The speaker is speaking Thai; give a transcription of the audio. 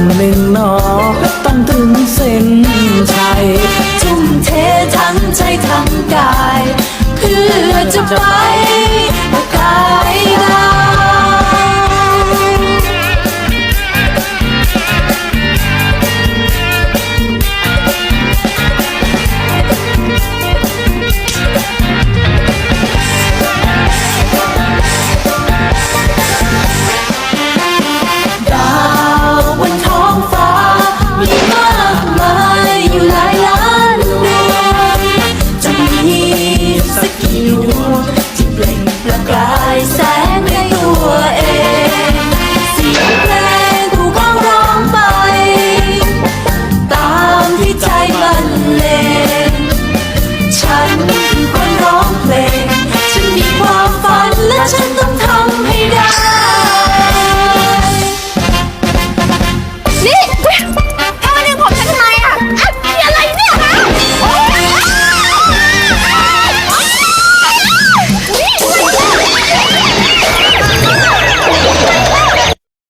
วันหนึ่งนอต้องถึงเส้นชัยทุ่มเททั้งใจทั้งกาย เพื่อจะไป